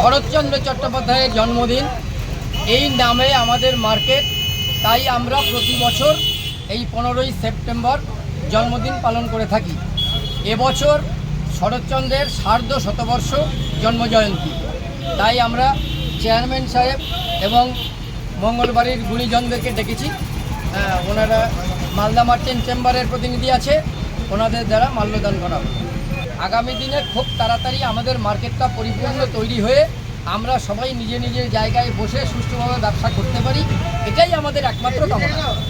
শরৎচন্দ্র চট্টোপাধ্যায়ের জন্মদিন। এই নামে আমাদের মার্কেট। তাই আমরা প্রতি বছর এই পনেরোই সেপ্টেম্বর জন্মদিন পালন করে থাকি। এবছর শরৎচন্দ্রের সার্ধ শতবর্ষ জন্মজয়ন্তী। তাই আমরা চেয়ারম্যান সাহেব এবং মঙ্গলবাড়ির গুণীজনদেরকে ডেকেছি। ওনারা মালদা মার্চেন্ট চেম্বারের প্রতিনিধি আছে। ওনাদের দ্বারা মাল্যদান করা আগামী দিনে খুব তাড়াতাড়ি আমাদের মার্কেটটা পরিপূর্ণ তৈরি হয়ে আমরা সবাই নিজে নিজের জায়গায় বসে সুষ্ঠুভাবে ব্যবসা করতে পারি, এটাই আমাদের একমাত্র কামনা সামনে।